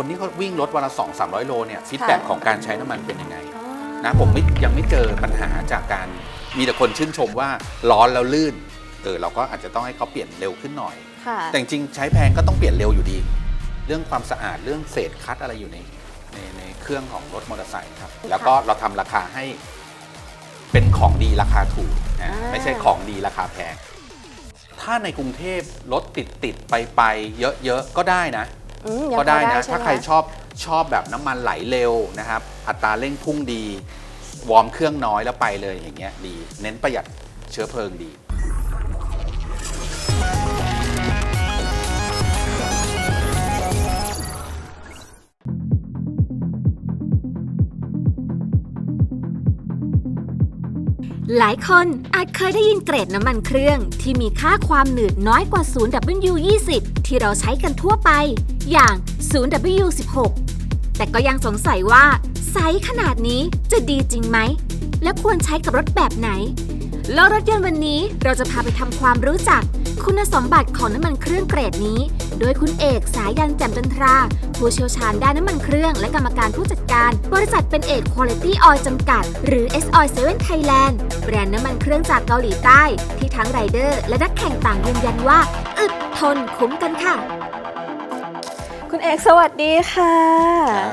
คนที่เขาวิ่งรถวันละ2 3 0 0โลเนี่ยฟีดแบ็กค่ะของการใช้น้ำมันเป็นยังไงอ๋อนะผมไม่ยังไม่เจอปัญหาจากการมีแต่คนชื่นชมว่าร้อนแล้วลื่นเออเราก็อาจจะต้องให้เขาเปลี่ยนเร็วขึ้นหน่อยค่ะแต่จริงๆใช้แพงก็ต้องเปลี่ยนเร็วอยู่ดี เรื่องความสะอาดเรื่องเศษคัดอะไรอยู่ในในในเครื่องของรถมอเตอร์ไซค์ครับแล้วก็เราทำราคาให้เป็นของดีราคาถูกนะอ่าไม่ใช่ของดีราคาแพงถ้าในกรุงเทพรถติดติดๆไปไปๆเยอะๆก็ได้นะ อืมยังก็ได้พอนะ ใช่ถ้าไหมใครชอบชอบแบบน้ำมันไหลเร็วนะครับ อัตราเร่งพุ่งดี วอร์มเครื่องน้อยแล้วไปเลยอย่างเงี้ยดี เน้นประหยัดเชื้อเพลิงดี หลายคนอาจเคยได้ยินเกรดน้ำมันเครื่อง ที่มีค่าความหนืดน้อยกว่า 0W20 ที่เราใช้กันทั่วไป อย่าง 0W16 แต่ก็ยังสงสัยว่าไซส์ขนาดนี้จะดีจริงไหม และควรใช้กับรถแบบไหนแล้วรถยนต์วันนี้เราจะพาไปทำความรู้จัก คุณสมบัติของน้ำมันเครื่องเกรดนี้ โดยคุณเอกสายยันแจ่มจันทรา ผู้เชี่ยวชาญด้านน้ำมันเครื่องและกรรมการผู้จัดการ บริษัทเป็นเอก Quality Oil จำกัด หรือ S Oil 7 Thailand แบรนด์น้ำมันเครื่องจากเกาหลีใต้ ที่ทั้งไรเดอร์ และนักแข่งต่างยืนยันว่า อึดทนคุ้มกันค่ะ คุณเอกสวัสดีค่ะ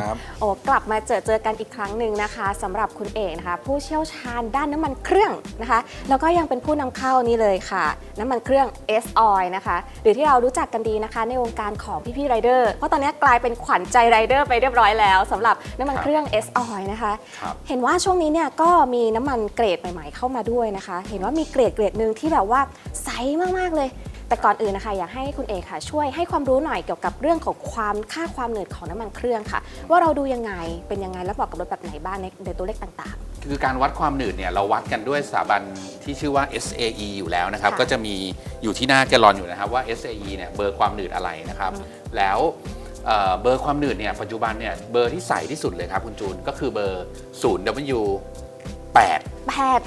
ครับ โอ้กลับมาเจอเจอกันอีกครั้งหนึ่งนะคะสำหรับคุณเอกนะคะ ผู้เชี่ยวชาญด้านน้ำมันเครื่องนะคะ แล้วก็ยังเป็นผู้นำเข้านี่เลยค่ะ น้ำมันเครื่อง S Oil นะคะ หรือที่เรารู้จักกันดีนะคะ ในวงการของพี่ๆไรเดอร์เพราะตอนนี้กลายเป็นขวัญใจไรเดอร์ไปเรียบร้อยแล้วสำหรับน้ำมันครับเครื่อง S Oil นะคะ ครับ เห็นว่าช่วงนี้เนี่ยก็มีน้ำมันเกรดใหม่ๆเข้ามาด้วยนะคะ เห็นว่ามีเกรดเกรดหนึ่งที่แบบว่าใสมากๆเลย แต่ก่อนอื่นนะคะอยากให้คุณเอกค่ะ ช่วยให้ความรู้หน่อยเกี่ยวกับเรื่องของความค่าความหนืดของน้ำมันเครื่องค่ะ ว่าเราดูยังไงเป็นยังไงแล้วเหมาะกับรถแบบไหนบ้างในในตัวเลขต่างคือการวัดความหนืดเนี่ยเราวัดกันด้วยสถาบันที่ชื่อว่า SAE อยู่แล้วนะครับค่ะก็จะมีอยู่ที่หน้าแกลลอนอยู่นะครับว่า SAE เนี่ยเบอร์ความหนืดอะไรนะครับ แล้วเอ่อเบอร์ความหนืดเนี่ยปัจจุบันเนี่ยเบอร์ที่ใสที่สุดเลยครับคุณจูนก็คือเบอร์ 0W8 ๆแพทย์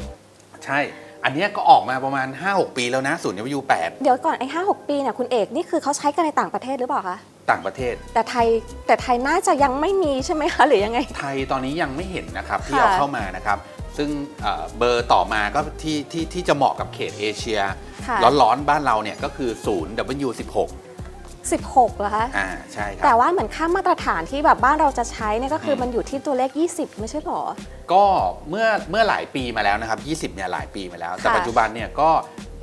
ใช่ อันเนี้ยก็ออกมาประมาณ 5-6 ปีแล้วนะ 0W8 เดี๋ยวก่อนไอ้ห้าหกปีเนี่ยคุณเอกนี่คือเขาใช้กันในต่างประเทศหรือเปล่าคะ ต่างประเทศ แต่ไทยแต่ไทยน่าจะยังไม่มีใช่ไหมคะหรือยังไง ไทยตอนนี้ยังไม่เห็นนะครับที่ค่ะ เอาเข้ามานะครับ ซึ่งเอ่อเบอร์ต่อมาก็ที่ที่ที่จะเหมาะกับเขตเอเชีย ค่ะ ร้อนๆบ้านเราเนี่ยก็คือ 0W16 16เหรอคะอ่าใช่คแต่รับว่าเหมือนค่ามาตรฐานที่แบบบ้านเราจะใช้เนี่ยก็คืออมมันอยู่ที่ตัวเลข 20 ไม่ใช่หรอ ก็เมื่อเมื่อหลายปีมาแล้วนะครับ 20เนี่ยหลายปีมาแล้ว แต่ค่ะปัจจุบันเนี่ยก็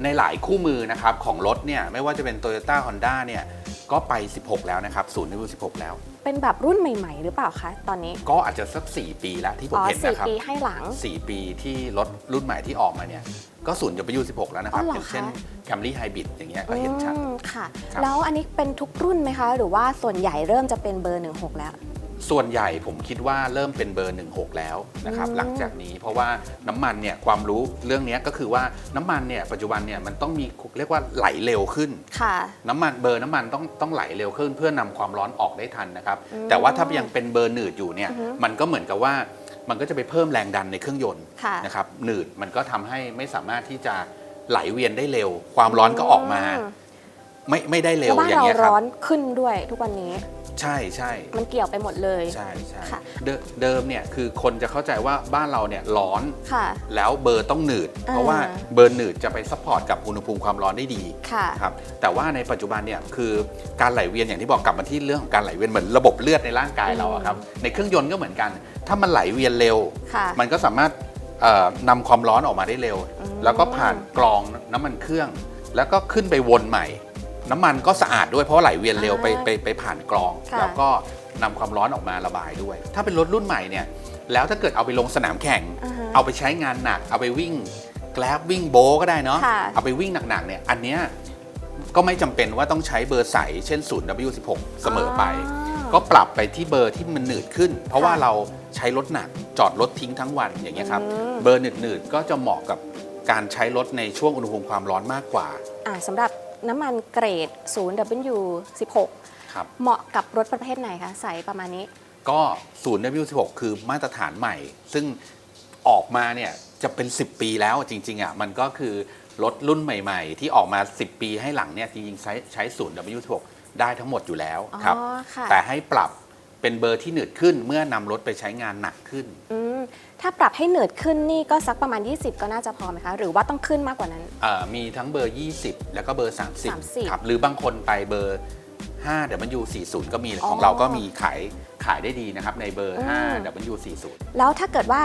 ในหลายคู่มือนะครับของรถเนี่ยไม่ว่าจะเป็น Toyota Honda เนี่ยก็ไป 16 แล้วนะครับ 0W16 แล้ว เป็นแบบรุ่นใหม่ ๆ หรือเปล่าคะตอนนี้ ก็อาจจะสัก 4 ปีแล้วที่ผมอ๋อเห็นสี่นะครับ ปีให้หลัง 4 ปีที่รถรุ่นใหม่ที่ออกมาเนี่ย ก็ 0W16 แล้วนะครับ อ๋อเหรออย่างเช่นคะ Camry Hybrid อย่างเงี้ยก็เห็นชัด อืมค่ะ ครับ แล้วอันนี้เป็นทุกรุ่นไหมคะ หรือว่าส่วนใหญ่เริ่มจะเป็นเบอร์ 16 แล้ว ส่วนใหญ่ผมคิดว่าเริ่มเป็นเบอร์ 16 แล้วนะครับอืมหลังจากนี้เพราะว่าน้ำมันเนี่ยความรู้เรื่องเนี้ยก็คือว่าน้ำมันเนี่ยปัจจุบันเนี่ยมันต้องมีเรียกว่าไหลเร็วขึ้นค่ะน้ำมันเบอร์น้ำมันต้องต้องไหลเร็วขึ้น เพื่อนำความร้อนออกได้ทันนะครับอืมแต่ว่าถ้ายังเป็นเบอร์หนืดอยู่เนี่ยอือฮึมันก็เหมือนกับว่ามันก็จะไปเพิ่มแรงดันในเครื่องยนต์ค่ะนะครับหนืดมันก็ทำให้ไม่สามารถที่จะไหลเวียนได้เร็ว ความร้อนก็ออกมาอืไม่ไม่ได้เร็แล้ววบ้านอย่างเราเงี้ยครัร้บอนขึ้นด้วยทุกวันนี้ ใช่ใช่มันเกี่ยวไปหมดเลย ใช่ใช่ค่ะเดิเดิมเนี่ยคือคนจะเข้าใจว่าบ้านเราเนี่ยร้อนค่ะ แล้วเบอร์ต้องหนืดอ่าเพราะว่าเบอร์หนืดจะไปซัพพอร์ตกับอุณหภูมิความร้อนได้ดีค่ะครับแต่ว่าในปัจจุบันเนี่ยคือการไหลเวียนอย่างที่บอกกลับมาที่เรื่องของการไหลเวียนเหมือนระบบเลือดในร่างกายเราอะครับในเครื่องยนต์ก็เหมือนกัน ถ้ามันไหลเวียนเร็วค่ะมันก็สามารถเอ่อนำความร้อนออกมาได้เร็วอืมแล้วก็ผ่านกรองน้ำมันเครื่อง แล้วก็ขึ้นไปวนใหม่ น้ำมันก็สะอาดด้วยเพราะว่าไหลเวียนเร็วไปไปไปผ่านกรอง ค่ะ แล้วก็นำความร้อนออกมาระบายด้วย ถ้าเป็นรถรุ่นใหม่เนี่ยแล้วถ้าเกิดเอาไปลงสนามแข่ง อ่าฮะ เอาไปใช้งานหนัก เอาไปวิ่งแกลบวิ่งโบก็ได้เนาะค่ะ เอาไปวิ่งหนักๆเนี่ยอันเนี้ยก็ไม่จำเป็นว่าต้องใช้เบอร์ใสเช่น 0W16 เสมอไป ก็ปรับไปที่เบอร์ที่มันหนืดขึ้น เพราะว่าเราใช้รถหนักจอดรถทิ้งทั้งวันอย่างเงี้ยครับ อืม เบอร์หนืดๆก็จะเหมาะกับการใช้รถในช่วงอุณหภูมิความร้อนมากกว่า อ่าสำหรับ น้ำมันเกรด 0W16 ครับ เหมาะกับรถประเภทไหนคะใสประมาณนี้ ก็ 0W16 คือมาตรฐานใหม่ ซึ่งออกมาเนี่ยจะเป็น 10 ปีแล้วจริง ๆอะมันก็คือรถรุ่นใหม่ ๆ ที่ออกมา 10 ปีให้หลังเนี่ยจริงๆใช้ใช้ 0W16 ได้ทั้งหมดอยู่แล้วครับ อ๋อค่ะ แต่ให้ปรับ เป็นเบอร์ที่หนืดขึ้นเมื่อนำรถไปใช้งานหนักขึ้น อืมถ้าปรับให้เหนืดขึ้นนี่ก็สักประมาณ 20 ก็น่าจะพอไหมคะ หรือว่าต้องขึ้นมากกว่านั้น เอ่อมีทั้งเบอร์ 20 แล้วก็เบอร์ 30 30ครับ หรือบางคนไปเบอร์5 W40 ก็มีอ๋อของเราก็มีขายขายได้ดีนะครับ ในเบอร์ อืม 5 W40 แล้วถ้าเกิดว่า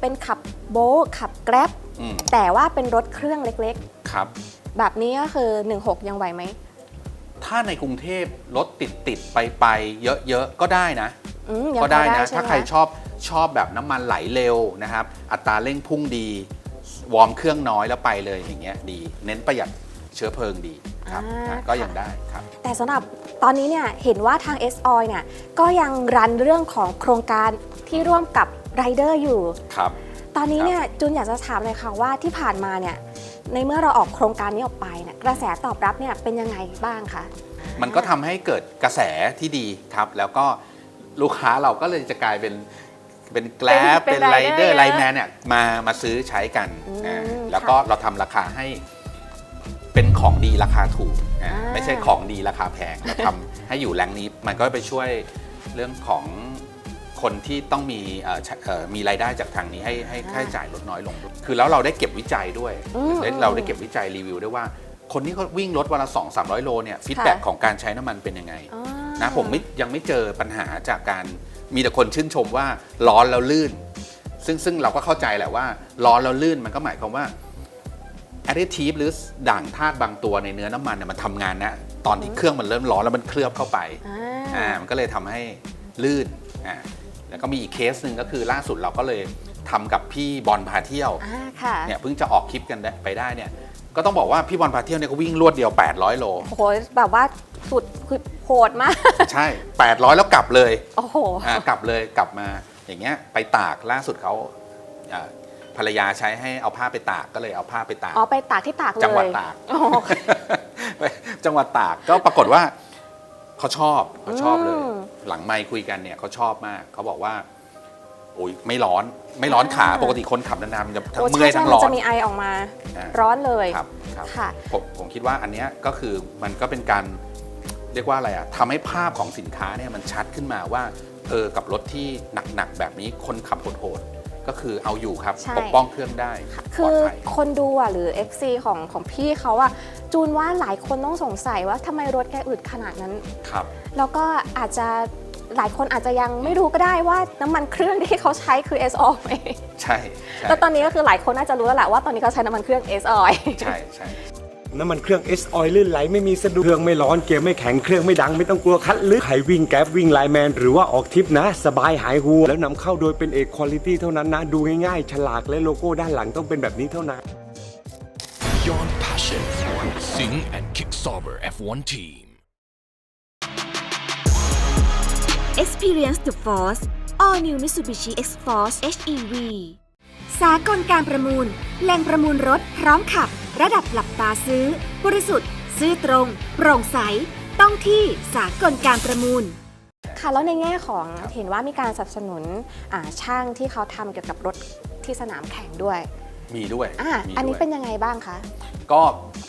เป็นขับโบ๊ทขับแกร็บ อืมแต่ว่าเป็นรถเครื่องเล็กครับ ๆ แบบนี้ก็คือ 16 ยังไหวไหม ถ้าในกรุงเทพรถติดติดๆไปไปๆเยอะๆ ก็ได้นะ อืมยังก็ได้พอนะ ใช่ถ้าไหม ใครชอบชอบแบบน้ำมันไหลเร็วนะครับ อัตราเร่งพุ่งดี วอร์มเครื่องน้อยแล้วไปเลยอย่างเงี้ยดี เน้นประหยัดเชื้อเพลิงดีครับอ่า อะก็ค่ะยังได้ครับ แต่สำหรับตอนนี้เนี่ยเห็นว่าทาง S o i เนี่ยก็ยังรันเรื่องของโครงการที่ร่วมกับไรเดอร์อยู่ ครับ ตอนนี้ครับเนี่ยจุนอยากจะถามเลยค่ะว่าที่ผ่านมาเนี่ย ในเมื่อเราออกโครงการนี้ออกไปเนี่ยกระแสตอบรับเนี่ยเป็นยังไงบ้างคะมันก็ทำให้เกิดกระแสที่ดีครับ แล้วก็ลูกค้าเราก็เลยจะกลายเป็นเป็นแกลบเป็นเป็นไรเดอ rider ร์เยอะไลแมนเนี่ยมามาซื้อใช้กันอืมอ่าค่ะแล้วก็เราทำราคาให้เป็นของดีราคาถูกอ่าอ่าไม่ใช่ของดีราคาแพงเราทำให้อยู่แรงนี้มันก็ไปช่วยเรื่องของ คนที่ต้องมีเอ่อใช้เอ่อมีรายได้จากทางนี้ให้ให้ค่าใช้จ่ายลดน้อยลง คือแล้วเราได้เก็บวิจัยด้วยอืมได้เราได้เก็บวิจัยรีวิวด้วยว่า คนที่เขาวิ่งรถวันละ2 3 0 0โลเนี่ยฟีดแบ็ค่ะของการใช้น้ำมันเป็นยังไงอ๋อนะผมไม่ยังไม่เจอปัญหาจากการมีแต่คนชื่นชมว่าร้อนแล้วลื่น ซึ่งซึ่งเราก็เข้าใจแหละว่าร้อนแล้วลื่นมันก็หมายความว่า additive หรือด่างธาตุบางตัวในเนื้อน้ำมันเนี่ยมันทำงานนะตอนที่เครื่องมันเริ่มร้อนแล้วมันเคลือบเข้าไปอ่าอ่ามันก็เลยทำให้ลื่นอ่า แล้วก็มีอีกเคสหนึ่งก็คือล่าสุดเราก็เลยทำกับพี่บอลพาเที่ยวอ่าค่ะเนี่ยเพิ่งจะออกคลิปกันได้ไปได้เนี่ยก็ต้องบอกว่าพี่บอลพาเที่ยวเนี่ยก็วิ่งรวดเดียว 800 โล โอ้โหแบบว่าสุดคือโหดมาก ใช่ 800 แล้วกลับเลยโอ้โห อ่ากลับเลยกลับมาอย่างเงี้ยไปตากล่าสุดเขาอ่าภรรยาใช้ให้เอาผ้าไปตากก็เลยเอาผ้าไปตาก อ๋อ ไปตากที่ตากเลยจังหวัดตากอ๋อไปจังหวัดตากก็ปรากฏว่าเขาชอบเขาชอบเลย อืม หลังไมค์คุยกันเนี่ยเขาชอบมากเขาบอกว่า โอ้ยไม่ร้อนไม่ร้อนขาปกติคนขับนานๆมันจะทั้งโอ้เมื่อยใช่ทั้งใช่ร้อมันจะมีไอออกมา อ่า ร้อนเลยครับครับค่ะ ผมผมคิดว่าอันเนี้ยก็คือมันก็เป็นการเรียกว่าอะไรอะทำให้ภาพของสินค้าเนี่ยมันชัดขึ้นมาว่าเออกับรถที่หนักๆแบบนี้คนขับโหดๆ ก็คือเอาอยู่ครับใช่ ปกป้องเครื่องได้ปคืลอดอภัย คนดูอะหรือ FC ของของพี่เขาอะจูนว่าหลายคนต้องสงสัยว่าทำไมรถแกอึดขนาดนั้น ครับ แล้วก็อาจจะหลายคนอาจจะยังไม่รู้ก็ได้ว่าน้ำมันเครื่องที่เขาใช้คือ S oil ไหมใช่ ใช่แล้วตอนนี้ก็คือหลายคนน่าจะรู้แล้วแหละว่าตอนนี้เขาใช้น้ำมันเครื่อง S oil ใช่ใช่ น้ำมันเครื่อง S Oil ลื่นไหลไม่มีสะดุดเครื่องไม่ร้อนเกียร์ไม่แข็งเครื่องไม่ดังไม่ต้องกลัวคัดลึกใครวิ่งแก๊ปวิ่งไลน์แมนหรือว่าออกทริปนะ สบายหายหัวแล้วนำเข้าโดยเป็นเอกคุณภาพเท่านั้นนะ ดูง่ายๆ ฉลากและโลโก้ด้านหลังต้องเป็นแบบนี้เท่านั้น Beyond Passion Sing and Kick Sauber F1 Team Experience the Force All New Mitsubishi X-Force HEV สากลการประมูล แหล่งประมูลรถพร้อมขับ ระดับหลับตาซื้อ บริสุทธิ์ ซื้อตรง โปร่งใส ต้องที่สากลการประมูลค่ะแล้วในแง่ของเห็นว่ามีการสนับสนุนอ่าช่างที่เขาทำเกี่ยวกับรถที่สนามแข่งด้วยมีด้วยอ่ามีอันนี้ด้วย เป็นยังไงบ้างคะ ก็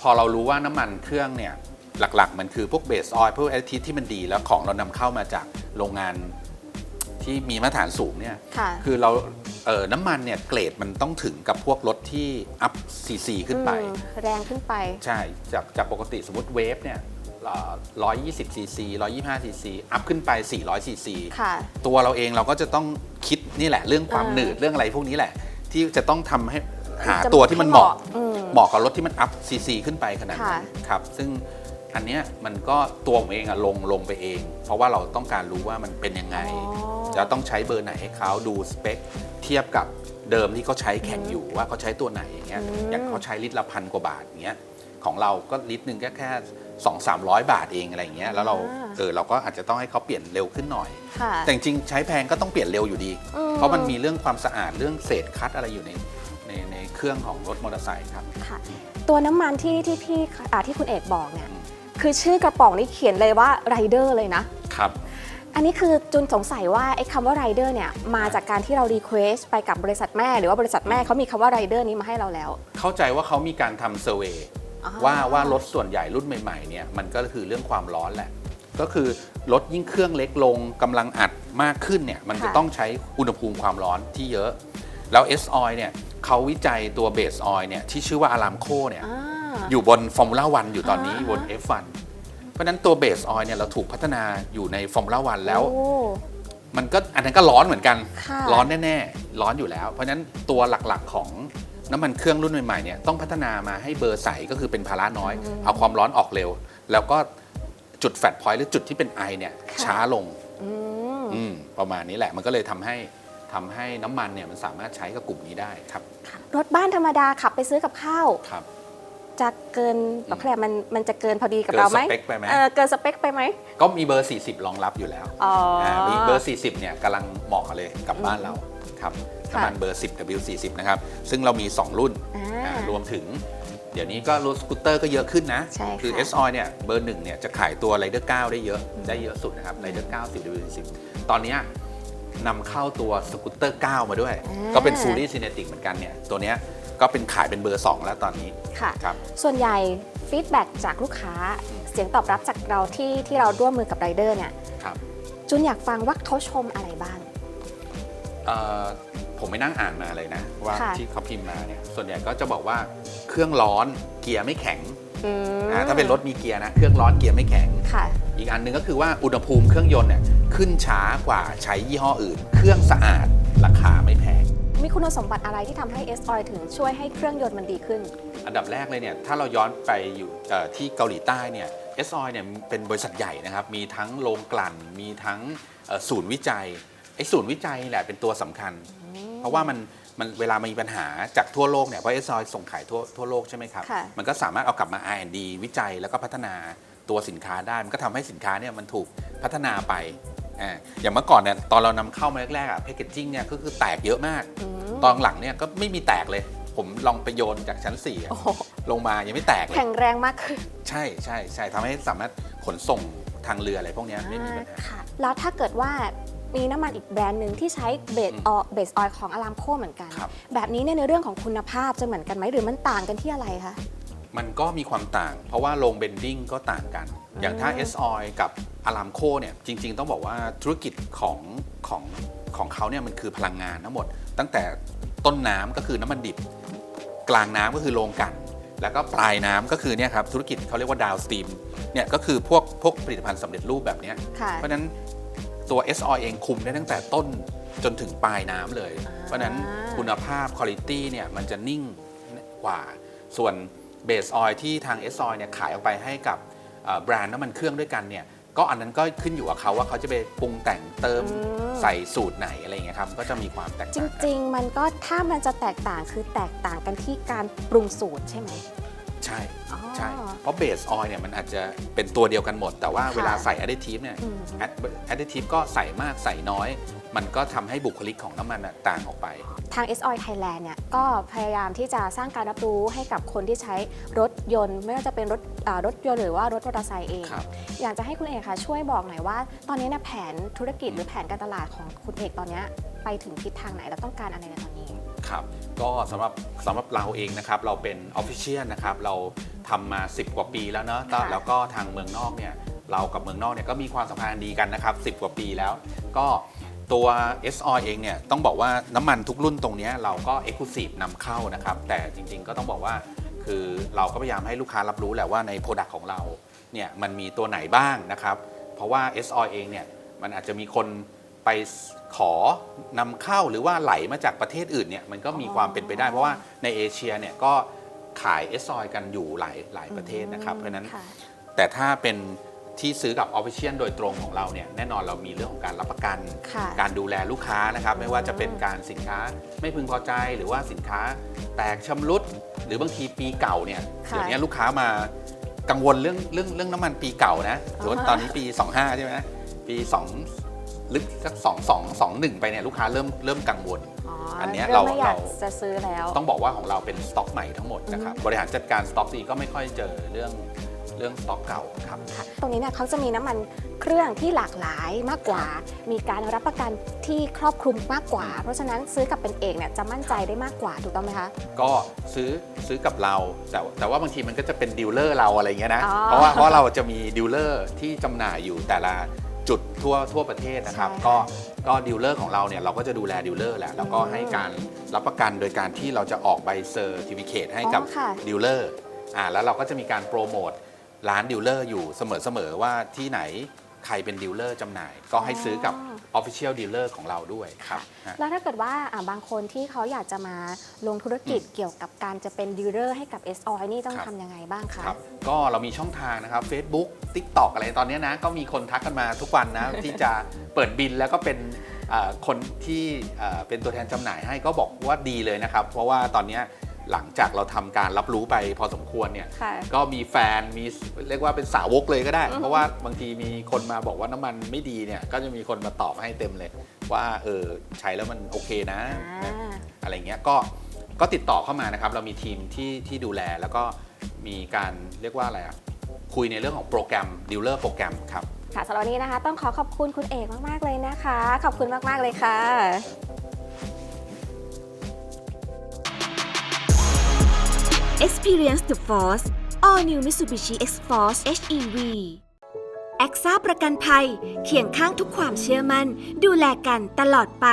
พอเรารู้ว่าน้ำมันเครื่องเนี่ยหลักๆ มันคือพวกเบสออยล์พวกแอดทิที่มันดีแล้วของเรานำเข้ามาจากโรงงานที่มีมาตรฐานสูงเนี่ยค่ะคือเรา เออน้ำมันเนี่ยเกรดมันต้องถึงกับพวกรถที่อัพซีซีขึ้นไป อืมแรงขึ้นไป ใช่ จากจากปกติสมมติเวฟเนี่ยร้อยยี่สิบซีซีร้อยยี่ห้าซีซีอัพขึ้นไป400ซีซี ค่ะ ตัวเราเองเราก็จะต้องคิดนี่แหละ เรื่องความอ่าหนืดเรื่องอะไรพวกนี้แหละ ที่จะต้องทำให้หาจะตัวที่มันเหมาะให้เหมาะอืมเหมาะกับรถที่มันอัพซีซีขึ้นไปขนาดนั้นค่ะ ครับ ซึ่ง อันเนี้ยมันก็ตัวผมเองอะลงลงไปเอง เพราะว่าเราต้องการรู้ว่ามันเป็นยังไงอ๋อจะต้องใช้เบอร์ไหนให้เขาดูสเปคเทียบกับเดิมที่เขาใช้แข่งอยู่ว่าเขาใช้ตัวไหนอย่างเงี้ยอืมอย่างเขาใช้ลิตรละพันกว่าบาทอย่างเงี้ยของเราก็ลิตรหนึ่งแค่แค่สองสามร้อยบาทเองอะไรอย่างเงี้ยแล้วเราเออเราก็อาจจะต้องให้เขาเปลี่ยนเร็วขึ้นหน่อยค่ะแต่จริงๆใช้แพงก็ต้องเปลี่ยนเร็วอยู่ดีอืมเพราะมันมีเรื่องความสะอาดเรื่องเศษคัดอะไรอยู่ในในในเครื่องของรถมอเตอร์ไซค์ครับค่ะตัวน้ำมันที่ที่พี่อ่าที่คุณเอกบอกเนี่ย คือชื่อกระป๋องนี่เขียนเลยว่าไรเดอร์เลยนะ ครับ อันนี้คือจุนสงสัยว่าไอ้คำว่าไรเดอร์เนี่ยมาจากการที่เรารีเควสไปกับบริษัทแม่ หรือว่าบริษัทแม่เขามีคำว่าไรเดอร์นี้มาให้เราแล้ว เข้าใจว่าเขามีการทำเซอร์เวยอ๋อว่าว่ารถส่วนใหญ่รุ่นใหม่ๆเนี่ยมันก็คือเรื่องความร้อนแหละ ก็คือรถยิ่งเครื่องเล็กลงกำลังอัดมากขึ้นเนี่ยมันจะค่ะต้องใช้อุณหภูมิความร้อนที่เยอะ แล้ว S Oil เนี่ยเขาวิจัยตัวเบสออยเนี่ยที่ชื่อว่าอารามโคเนี่ย อ่าอยู่บนฟอร์มูล่าวันอยู่ตอนนี้อ่าบน F1 เพราะฉะนั้นตัวเบสออยเนี่ยเราถูกพัฒนาอยู่ในฟอร์มูล่าวันแล้ว โอ้ มันก็อันนั้นก็ร้อนเหมือนกัน ค่ะ ร้อนแน่ๆ ร้อนอยู่แล้ว เพราะฉะนั้นตัวหลักๆของน้ำมันเครื่องรุ่นใหม่ๆเนี่ยต้องพัฒนามาให้เบอร์ใสก็คือเป็นภาระน้อย เอาความร้อนออกเร็ว แล้วก็จุดแฟตพอยต์หรือจุดที่เป็นไอเนี่ยช้าลงอืมอืมประมาณนี้แหละมันก็เลยทำให้ทำให้น้ำมันเนี่ยมันสามารถใช้กับกลุ่มนี้ได้ครับรถบ้านธรรมดาขับไปซื้อกับข้าว ครับ จะเกินแบบแคลมันมันจะเกินพอดีกับเกินเราไหมสเปคไปไหมเออเกินสเปคไปไหม ก็มีเบอร์ 40 รองรับอยู่แล้วอ๋ออามีเบอร์ 40 เนี่ยกำลังเหมาะเลยกับบ้านเราครับค่ะน้ำมันเบอร์ 10 W40 นะครับ ซึ่งเรามี 2 รุ่นอ่าอ่ารวมถึง เดี๋ยวนี้ก็รถสกูตเตอร์ก็เยอะขึ้นนะใช่ค่ะคือ S o เนี่ยเบอร์หนึ่งเนี่ยจะขายตัว Rider 9ได้เยอะได้เยอะสุดนะครับ Rider 9 10 W40 ตอนเนี้ยนำเข้าตัวสกูตเตอร์ 9 มาด้วยอ่าก็เป็น Fully Cinetic เหมือนกันเนี่ย ตัวเนี้ย ก็เป็นขายเป็นเบอร์ 2 แล้วตอนนี้ค่ะ ครับ ส่วนใหญ่ฟีดแบ็จากลูกค้าเสียงตอบรับจากเราที่ที่เราร่วมมือกับไรเดอร์เนี่ยครับจุนอยากฟังว่าเขาชมอะไรบ้าง เอ่อผมไม่นั่งอ่านมาเลยนะ ว่าค่ะ ที่เขาพิมพ์มาเนี่ยส่วนใหญ่ก็จะบอกว่าเครื่องร้อนเกียร์ไม่แข็งอืมอ่าถ้าเป็นรถมีเกียร์นะเครื่องร้อนเกียร์ไม่แข็ง ค่ะ อีกอันหนึงก็คือว่าอุณหภูมิเครื่องยนต์เนี่ยขึ้นช้ากว่าใช้ยี่ห้ออื่น เครื่องสะอาดราคาไม่แพง มีคุณสมบัติอะไรที่ทำให้ S Oil ถึงช่วยให้เครื่องยนต์มันดีขึ้น อันดับแรกเลยเนี่ยถ้าเราย้อนไปอยู่เอ่อที่เกาหลีใต้เนี่ยเอสอเนี่ยเป็นบริษัทใหญ่นะครับ มีทั้งโรงกลั่น มีทั้งเอ่อศูนย์วิจัยไอ้ศูนย์วิจัยนี่แหละเป็นตัวสำคัญ เพราะว่ามันมันเวลามีปัญหาจากทั่วโลกเนี่ยเพราะเอสอส่งขายทั่วทั่วโลกใช่ไหมครับ ค่ะ มันก็สามารถเอากลับมา R&D วิจัยแล้วก็พัฒนาตัวสินค้าได้ มันก็ทำให้สินค้าเนี่ยมันถูกพัฒนาไป อ่าอย่างเมื่อก่อนเนี่ยตอนเรานำเข้ามาแรกๆอะแพคเกจจิ้งเนี่ยก็คือแตกเยอะมาก อืมตอนหลังเนี่ยก็ไม่มีแตกเลย ผมลองไปโยนจากชั้น4อะโอ้โหลงมายังไม่แตกเลย แข็งแรงมากขึ้นใช่ใช่ใช่ทำให้สามารถขนส่งทางเรืออะไรพวกเนี้ยไม่มีปัญหา ค่ะ แล้วถ้าเกิดว่ามีน้ำมันอีกแบรนด์หนึ่งที่ใช้เบสอืมออเบสออยของอารามโคเหมือนกัน ครับ แบบนี้เนี่ยในเรื่องของคุณภาพจะเหมือนกันไหมหรือมันต่างกันที่อะไรคะ มันก็มีความต่าง เพราะว่าโรงเบนดิ้งก็ต่างกัน อย่างถ้า S Oil กับอารามโคเนี่ยจริง ๆ ต้องบอกว่าธุรกิจของของของเขาเนี่ยมันคือพลังงานทั้งหมด ตั้งแต่ต้นน้ำก็คือน้ำมันดิบ กลางน้ำก็คือโรงกลัน แล้วก็ปลายน้ำก็คือเนี่ยครับธุรกิจเขาเรียกว่าดาวสตรีมเนี่ยก็คือพวกพวกผลิตภัณฑ์สำเร็จรูปแบบเนี้ยค่ะเพราะฉะนั้นตัว S o เองคุมได้ตั้งแต่ต้นจนถึงปลายน้ำเลย เพราะฉะนั้นคุณภาพคุณภาพเนี่ยมันจะนิ่งกว่า ส่วนเบสออยที่ทาง S o เนี่ยขายออกไปให้กับเอ่อ แบรนด์น้ำมันเครื่องด้วยกันเนี่ยก็อันนั้นก็ขึ้นอยู่กับเขาว่าเขาจะไปปรุงแต่งเติมอืมใส่สูตรไหนอะไรอย่างเงี้ยครับก็จะมีความแตกจต่างกันริง ๆ มันก็ถ้ามันจะแตกต่างคือแตกต่างกันที่การปรุงสูตรใช่ไหมใช่อ๋อ ใช่เพราะเบสออยเนี่ยมันอาจจะเป็นตัวเดียวกันหมด แต่ว่าค่ะ เวลาใส่อะดิทีฟเนี่ย อืมแอดดิทีฟก็ใส่มากใส่น้อย มันก็ทำให้บุคลิกของน้ำมันอะต่างออกไป ทาง S Oil Thailand เนี่ยก็พยายามที่จะสร้างการรับรู้ให้กับคนที่ใช้รถยนต์ ไม่ว่าจะเป็นรถอ่ารถยนต์หรือว่ารถมอเตอร์ไซค์เองครับอยากจะให้คุณเอกค่ะช่วยบอกหน่อยว่า ตอนนี้เนี่ยแผนธุรกิจหรือแผนการตลาดของคุณเอกตอนเนี้ยไปถึงทิศทางไหนและต้องการอะไรในตอนนี้ครับก็สำหรับสำหรับเราเองนะครับเราเป็นออฟฟิเชียลนะครับเราทำมา 10 กว่าปีแล้วเนาะค่ะแล้วก็ทางเมืองนอกเนี่ยเรากับเมืองนอกเนี่ยก็มีความสัมพันธ์ดีกันนะครับ 10 กว่าปีแล้ว ก็ ตัว S o เองเนี่ยต้องบอกว่าน้ำมันทุกรุ่นตรงเนี้ยเราก็ e x c l u s i v e นำเข้านะครับ แต่จริงๆก็ต้องบอกว่าคือเราก็พยายามให้ลูกค้ารับรู้แหละว่าใน Product ของเราเนี่ยมันมีตัวไหนบ้างนะครับ เพราะว่า S o เองเนี่ยมันอาจจะมีคนไปขอนำเข้าหรือว่าไหลมาจากประเทศอื่นเนี่ยมันก็มีความเป็นไปได้ เพราะว่าในเอเชียเนี่ยก็ขาย S o กันอยู่หลายหลายประเทศนะครับ เพราะฉะนั้นค่ะแต่ถ้าเป็น ที่ซื้อกับ Official โดยตรงของเราเนี่ยแน่นอนเรามีเรื่องของการรับประกัน ค่ะ การดูแลลูกค้านะครับไม่ว่าจะเป็นการสินค้าไม่พึงพอใจหรือว่าสินค้าแตกชำรุด หรือบางทีปีเก่าเนี่ยค่ะ เดี๋ยวนี้ลูกค้ามากังวลเรื่องเรื่องเรื่องน้ำมันปีเก่านะสมมติอ่าฮะตอนนี้ปี 25 ใช่ไหมปี2ลึกสัก2 2 2 1ไปเนี่ยลูกค้าเริ่มเริ่มกังวล อ๋ออัอันเนี้ยเริ่มเราไม่อยากเรา จะซื้อแล้ว ต้องบอกว่าของเราเป็นสต็อกใหม่ทั้งหมดนะครับบริหารจัดการสต็อกดีก็ไม่ค่อยเจอเรื่อง เรื่องสต็อกเก่าครับ ค่ะตรงนี้เนี่ยเขาจะมีน้ำมันเครื่องที่หลากหลายมากกว่า มีการรับประกันที่ครอบคลุมมากกว่า เพราะฉะนั้นซื้อกับเป็นเอกเนี่ยจะมั่นใจได้มากกว่าถูกต้องไหมคะ ก็ซื้อซื้อกับเรา แต่แต่ว่าบางทีมันก็จะเป็นดีลเลอร์เราอะไรเงี้ยนะ อ๋อเพราะว่าเพราะเราจะมีดีลเลอร์ที่จำหน่ายอยู่แต่ละจุดทั่วทั่วประเทศนะครับ ใช่ค่ะก็ก็ดีลเลอร์ของเราเนี่ยเราก็จะดูแลดีลเลอร์แหละแล้วก็อืมให้การรับประกันโดยการที่เราจะออกใบเซอร์ติฟิเคตให้กับอ๋อค่ะ ดีลเลอร์อ่าแล้วเราก็จะมีการโปรโมท ร้านดีลเลอร์อยู่เสมอๆว่าที่ไหนใครเป็นดีลเลอร์จำหน่าย ก็ให้ซื้อกับ Official Dealer ของเราด้วยครับฮะแล้วถ้าเกิดว่าอะบางคนที่เขาอยากจะมาลงธุรกิจเกี่ยวกับการจะเป็นดีลเลอร์ให้กับ s อ i นี่ต้องครับ ทำยังไงบ้างคะ ครับก็เรามีช่องทางนะครับ Facebook TikTok อะไรตอนเนี้ยนะก็มีคนทักกันมาทุกวันนะ ที่จะเปิดบินแล้วก็เป็นเอ่อคนที่เอ่อเป็นตัวแทนจำหน่ายให้ก็บอกว่าดีเลยนะครับ เพราะว่าตอนเนี้ย หลังจากเราทำการรับรู้ไปพอสมควรเนี่ยค่ะก็มีแฟนมีเรียกว่าเป็นสาวกเลยก็ได้อือฮึเพราะว่าบางทีมีคนมาบอกว่าน้ำมันไม่ดีเนี่ย ก็จะมีคนมาตอบให้เต็มเลย ว่าเออใช้แล้วมันโอเคนะอ่าอะไรเงี้ยก็ก็ติดต่อเข้ามานะครับ เรามีทีมที่ที่ดูแลแล้วก็มีการเรียกว่าอะไรอะคุยในเรื่องของโปรแกรมดีลเลอร์โปรแกรมครับค่ะสำหรับวันนี้นะคะ ต้องขอขอบคุณคุณเอกมาก ๆ เลยนะคะ ขอบคุณมาก ๆ เลยค่ะ Experience the Force All New Mitsubishi X-Force HEV แอคซ่าประกันภัยเคียงข้างทุกความเชื่อมั่น ดูแลกันตลอดไป